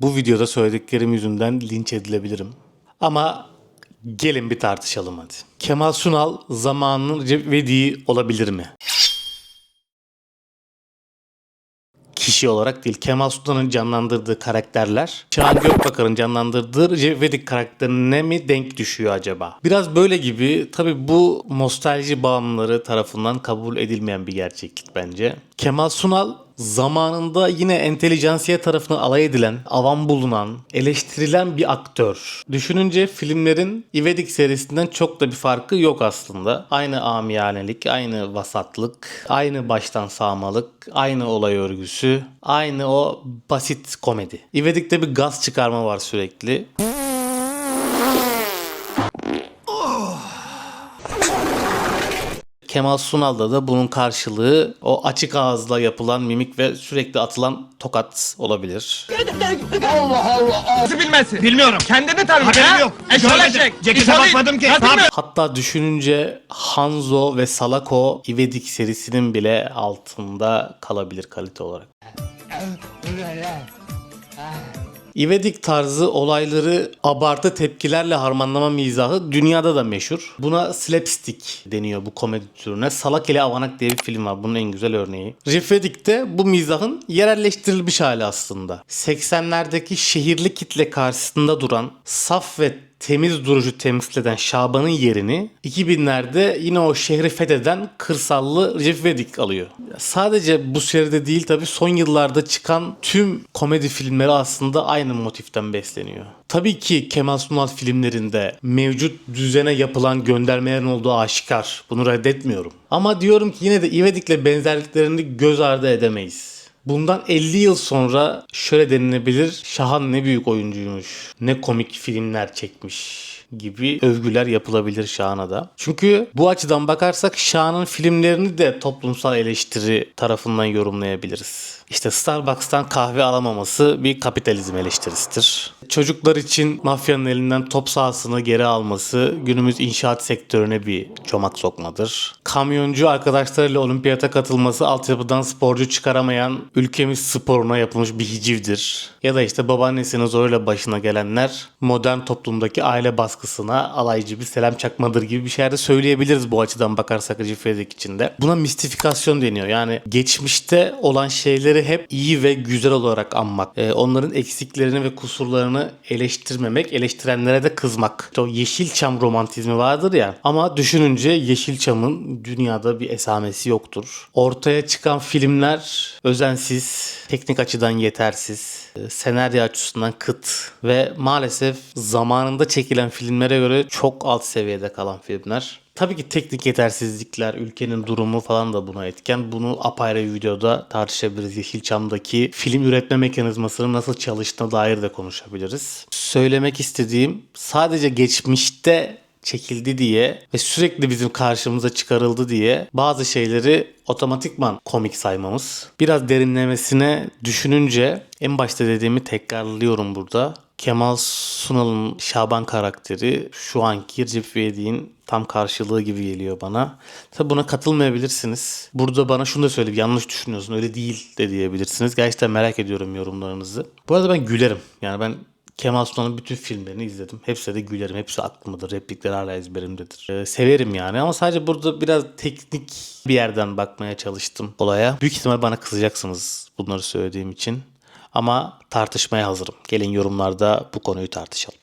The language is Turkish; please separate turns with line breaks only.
Bu videoda söylediklerim yüzünden linç edilebilirim. Ama gelin bir tartışalım hadi. Kemal Sunal zamanının Recep İvedik'i olabilir mi? kişi olarak değil. Kemal Sunal'ın canlandırdığı karakterler Şahan Gökbakar'ın canlandırdığı Recep İvedik karakterine mi denk düşüyor acaba? Biraz böyle gibi. Tabi bu nostalji bağımlıları tarafından kabul edilmeyen bir gerçeklik bence. Kemal Sunal zamanında yine entelijansiye tarafına alay edilen, avam bulunan, eleştirilen bir aktör. Düşününce filmlerin İvedik serisinden çok da bir farkı yok aslında. Aynı amiyanelik, aynı vasatlık, aynı baştan sağmalık, aynı olay örgüsü, aynı o basit komedi. İvedik'te bir gaz çıkarma var sürekli. Kemal Sunal'da da bunun karşılığı o açık ağızla yapılan mimik ve sürekli atılan tokat olabilir.
Nasıl bilmezsin? Bilmiyorum. Kendini tanıma
Haberim
ha?
yok.
Eşol
Görmedim.
eşek.
Cekete bakmadım ki.
Hatta düşününce Hanzo ve Salako İvedik serisinin bile altında kalabilir kalite olarak. İvedik tarzı olayları abartı tepkilerle harmanlama mizahı dünyada da meşhur. Buna slapstick deniyor bu komedi türüne. Salak ile Avanak diye bir film var. Bunun en güzel örneği. Riff de bu mizahın yerelleştirilmiş hali aslında. 80'lerdeki şehirli kitle karşısında duran saf ve temiz duruşu temsil eden Şaban'ın yerini 2000'lerde yine o şehri fetheden kırsallı Recep İvedik alıyor. Sadece bu seride değil tabi son yıllarda çıkan tüm komedi filmleri aslında aynı motiften besleniyor. Tabii ki Kemal Sunal filmlerinde mevcut düzene yapılan göndermelerin olduğu aşikar. Bunu reddetmiyorum. Ama diyorum ki yine de İvedik'le benzerliklerini göz ardı edemeyiz. Bundan 50 yıl sonra şöyle denilebilir. Şahan ne büyük oyuncuymuş. Ne komik filmler çekmiş gibi övgüler yapılabilir Şahan'a da. Çünkü bu açıdan bakarsak Şahan'ın filmlerini de toplumsal eleştiri tarafından yorumlayabiliriz. İşte Starbucks'tan kahve alamaması bir kapitalizm eleştirisidir. Çocuklar için mafyanın elinden top sahasını geri alması günümüz inşaat sektörüne bir çomak sokmadır. Kamyoncu arkadaşlarıyla olimpiyata katılması altyapıdan sporcu çıkaramayan ülkemiz sporuna yapılmış bir hicivdir. Ya da işte babaannesinin zoruyla başına gelenler modern toplumdaki aile baskısına alaycı bir selam çakmadır gibi bir şeyler de söyleyebiliriz bu açıdan bakarsak Recep İvedik içinde. Buna mistifikasyon deniyor. Yani geçmişte olan şeyleri hep iyi ve güzel olarak anmak. Ee, onların eksiklerini ve kusurlarını eleştirmemek, eleştirenlere de kızmak. İşte o Yeşilçam romantizmi vardır ya. Ama düşününce Yeşilçam'ın dünyada bir esamesi yoktur. Ortaya çıkan filmler özensiz, teknik açıdan yetersiz, e, senaryo açısından kıt ve maalesef zamanında çekilen filmlere göre çok alt seviyede kalan filmler. Tabii ki teknik yetersizlikler, ülkenin durumu falan da buna etken. Bunu apayrı bir videoda tartışabiliriz. Yeşilçam'daki film üretme mekanizmasının nasıl çalıştığına dair de konuşabiliriz. Söylemek istediğim sadece geçmişte çekildi diye ve sürekli bizim karşımıza çıkarıldı diye bazı şeyleri otomatikman komik saymamız. Biraz derinlemesine düşününce en başta dediğimi tekrarlıyorum burada. Kemal Sunal'ın Şaban karakteri şu anki Recep İvedik'in tam karşılığı gibi geliyor bana. Tabi buna katılmayabilirsiniz. Burada bana şunu da söyleyip yanlış düşünüyorsun öyle değil de diyebilirsiniz. Gerçekten merak ediyorum yorumlarınızı. Bu arada ben gülerim. Yani ben Kemal Sunal'ın bütün filmlerini izledim. Hepsi de gülerim. Hepsi aklımdadır. Replikler hala ezberimdedir. Ee, severim yani ama sadece burada biraz teknik bir yerden bakmaya çalıştım olaya. Büyük ihtimal bana kızacaksınız bunları söylediğim için. Ama tartışmaya hazırım. Gelin yorumlarda bu konuyu tartışalım.